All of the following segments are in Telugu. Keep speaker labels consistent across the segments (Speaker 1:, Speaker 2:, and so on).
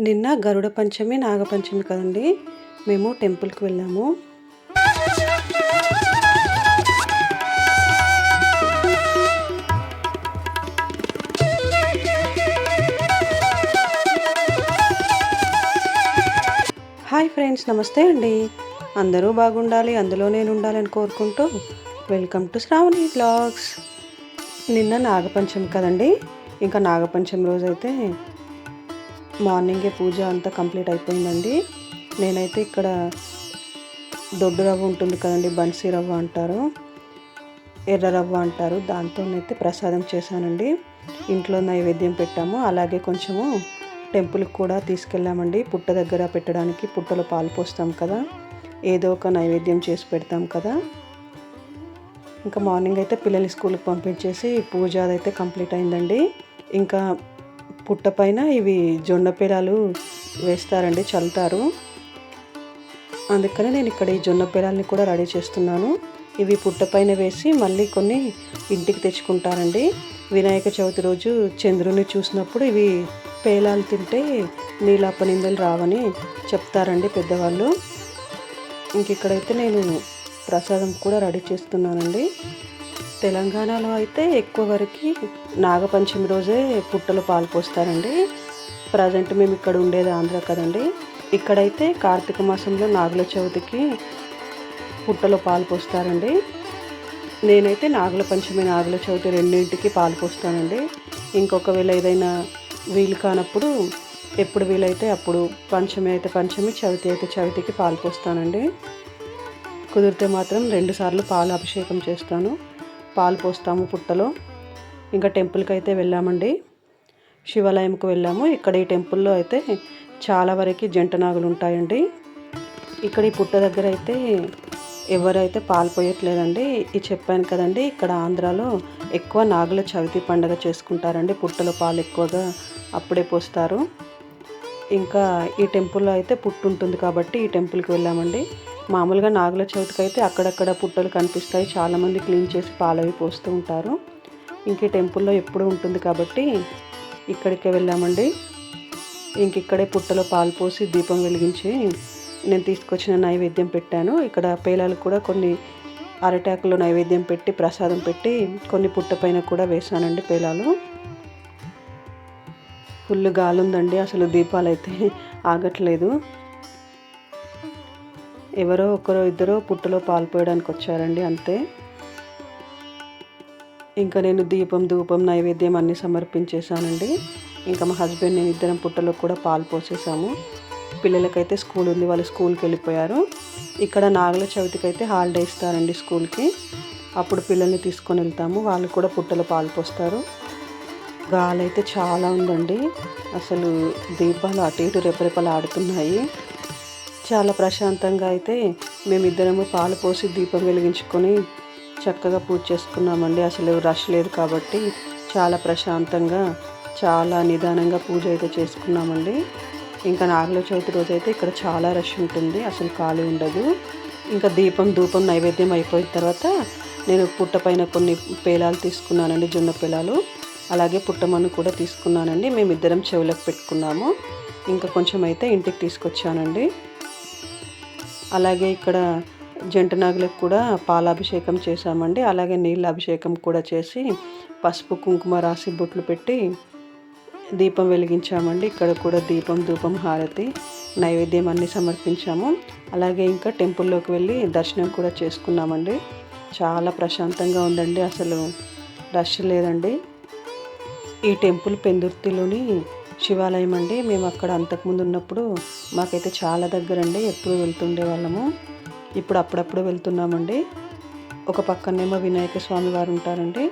Speaker 1: నిన్న గరుడ పంచమి నాగపంచమి కదండి. మేము టెంపుల్కి వెళ్ళాము. హాయ్ ఫ్రెండ్స్ నమస్తే అండి. అందరూ బాగుండాలి అందులో నేను ఉండాలని కోరుకుంటూ వెల్కమ్ టు శ్రావణి బ్లాగ్స్. నిన్న నాగపంచమి కదండి. ఇంకా నాగపంచమి రోజైతే మార్నింగే పూజ అంతా కంప్లీట్ అయిపోయిందండి. నేనైతే ఇక్కడ దొడ్డు రవ్వ ఉంటుంది కదండి బన్సీ రవ్వ అంటారు ఎర్ర రవ్వ అంటారు. దాంతోనైతే ప్రసాదం చేశానండి. ఇంట్లో నైవేద్యం పెట్టాము. అలాగే కొంచెము టెంపుల్కి కూడా తీసుకెళ్ళామండి. పుట్ట దగ్గర పెట్టడానికి పుట్టలో పాలు పోస్తాం కదా ఏదో ఒక నైవేద్యం చేసి పెడతాం కదా. ఇంకా మార్నింగ్ అయితే పిల్లల్ని స్కూల్కి పంపించేసి పూజ అదైతే కంప్లీట్ అయిందండి. ఇంకా పుట్ట పైన ఇవి జొన్న పిలాలు వేస్తారండి చల్లుతారు. అందుకని నేను ఇక్కడ ఈ జొన్న పిలాలని కూడా రెడీ చేస్తున్నాను. ఇవి పుట్ట పైన వేసి మళ్ళీ కొన్ని ఇంటికి తెచ్చుకుంటారండి. వినాయక చవితి రోజు చంద్రుని చూసినప్పుడు ఇవి పేలాలు తింటే నీలాపనిందలు రావని చెప్తారండి పెద్దవాళ్ళు. ఇంక ఇక్కడైతే నేను ప్రసాదం కూడా రెడీ చేస్తున్నానండి. తెలంగాణలో అయితే ఎక్కువ వరకు నాగపంచమి రోజే పుట్టలు పాలు పోస్తారండి. ప్రజెంట్ మేము ఇక్కడ ఉండేది ఆంధ్ర కదండి. ఇక్కడైతే కార్తీక మాసంలో నాగుల చవితికి పుట్టలో పాలు పోస్తారండి. నేనైతే నాగుల పంచమి నాగుల చవితి రెండింటికి పాలు పోస్తానండి. ఇంకొకవేళ ఏదైనా వీలు కానప్పుడు ఎప్పుడు వీలైతే అప్పుడు పంచమి అయితే పంచమి చవితి అయితే చవితికి పాలు పోస్తానండి. కుదిరితే మాత్రం రెండుసార్లు పాలు అభిషేకం చేస్తాను. పాలు పోస్తాము పుట్టలో. ఇంకా టెంపుల్కి అయితే వెళ్ళామండి. శివాలయంకు వెళ్ళాము. ఇక్కడ ఈ టెంపుల్లో అయితే చాలా వరకు జంట నాగులు ఉంటాయండి. ఇక్కడ ఈ పుట్ట దగ్గర అయితే ఎవరైతే పాలు పోయట్లేదండి ఇది చెప్పాను కదండి ఇక్కడ ఆంధ్రాలో ఎక్కువ నాగుల చవితి పండుగ చేసుకుంటారండి. పుట్టలో పాలు ఎక్కువగా అప్పుడే పోస్తారు. ఇంకా ఈ టెంపుల్లో అయితే పుట్టు ఉంటుంది కాబట్టి ఈ టెంపుల్కి వెళ్ళామండి. మామూలుగా నాగుల చవితికి అయితే అక్కడక్కడ పుట్టలు కనిపిస్తాయి. చాలామంది క్లీన్ చేసి పాలవి పోస్తూ ఉంటారు. ఇంక ఈ టెంపుల్లో ఎప్పుడు ఉంటుంది కాబట్టి ఇక్కడికే వెళ్ళామండి. ఇంక ఇక్కడే పుట్టలో పాలు పోసి దీపం వెలిగించి నేను తీసుకొచ్చిన నైవేద్యం పెట్టాను. ఇక్కడ పేలాలు కూడా కొన్ని అరటాకులో నైవేద్యం పెట్టి ప్రసాదం పెట్టి కొన్ని పుట్ట పైన కూడా వేసానండి పేలాలు. ఫుల్ గాలి ఉందండి అసలు దీపాలు అయితే ఆగట్లేదు. ఎవరో ఒకరో ఇద్దరో పుట్టలో పాల్పోయడానికి వచ్చారండి అంతే. ఇంకా నేను దీపం ధూపం నైవేద్యం అన్నీ సమర్పించేశానండి. ఇంకా మా హస్బెండ్ నేను ఇద్దరం పుట్టలో కూడా పాలు పోసేసాము పిల్లలకైతే స్కూల్ ఉంది వాళ్ళు స్కూల్కి వెళ్ళిపోయారు. ఇక్కడ నాగల చవితికి అయితే హాలిడే ఇస్తారండి స్కూల్కి. అప్పుడు పిల్లల్ని తీసుకొని వెళ్తాము వాళ్ళు కూడా పుట్టలో పాలు పోస్తారు గాలి అయితే చాలా ఉందండి. అసలు దీపాలు అటు ఇటు రెపరెపలు ఆడుతున్నాయి. చాలా ప్రశాంతంగా అయితే మేమిద్దరము పాలు పోసి దీపం వెలిగించుకొని చక్కగా పూజ చేసుకున్నామండి. అసలు రష్ లేదు కాబట్టి చాలా ప్రశాంతంగా చాలా నిదానంగా పూజ అయితే చేసుకున్నామండి. ఇంకా నాగల చవితి రోజు అయితే ఇక్కడ చాలా రష్ ఉంటుంది. అసలు ఖాళీ ఉండదు. ఇంకా దీపం ధూపం నైవేద్యం అయిపోయిన తర్వాత నేను పుట్టపైన కొన్ని పేలాలు తీసుకున్నానండి జొన్న పేలాలు. అలాగే పుట్టమన్ను కూడా తీసుకున్నానండి. మేమిద్దరం చెవులకు పెట్టుకున్నాము. ఇంకా కొంచెం అయితే ఇంటికి తీసుకొచ్చానండి. అలాగే ఇక్కడ జంట నాగులకు కూడా పాలాభిషేకం చేశామండి. అలాగే నీళ్ళ అభిషేకం కూడా చేసి పసుపు కుంకుమ రాసి బొట్లు పెట్టి దీపం వెలిగించామండి. ఇక్కడ కూడా దీపం ధూపం హారతి నైవేద్యం అన్నీ సమర్పించాము. అలాగే ఇంకా టెంపుల్లోకి వెళ్ళి దర్శనం కూడా చేసుకున్నామండి. చాలా ప్రశాంతంగా ఉందండి. అసలు రష్ లేదండి. ఈ టెంపుల్ పెందుర్తిలోని శివాలయం అండి. మేము అక్కడ అంతకుముందు ఉన్నప్పుడు మాకైతే చాలా దగ్గర అండి ఎప్పుడు వెళ్తుండే వాళ్ళము. ఇప్పుడు అప్పుడప్పుడు వెళ్తున్నామండి. ఒక పక్కనేమో వినాయక స్వామి వారు ఉంటారండి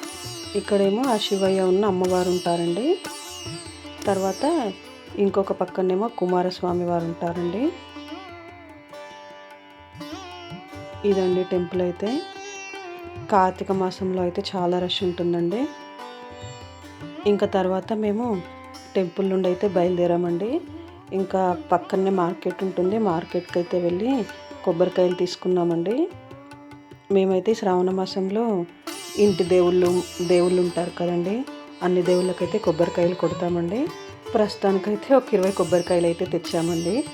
Speaker 1: ఇక్కడేమో ఆ శివయ్య ఉన్న అమ్మవారు ఉంటారండి. తర్వాత ఇంకొక పక్కనేమో కుమారస్వామి వారు ఉంటారండి ఇదండి టెంపుల్ అయితే. కార్తీక మాసంలో అయితే చాలా రష్ ఉంటుందండి. ఇంకా తర్వాత మేము టెంపుల్ నుండి అయితే బయలుదేరామండి. ఇంకా పక్కనే మార్కెట్ ఉంటుంది. మార్కెట్కి అయితే వెళ్ళి కొబ్బరికాయలు తీసుకున్నామండి. మేమైతే శ్రావణ మాసంలో ఇంటి దేవుళ్ళు దేవుళ్ళు ఉంటారు కదండి. అన్ని దేవుళ్ళకైతే కొబ్బరికాయలు కొడతామండి. ప్రస్తుతానికైతే ఒక ఇరవై కొబ్బరికాయలు అయితే తెచ్చామండి.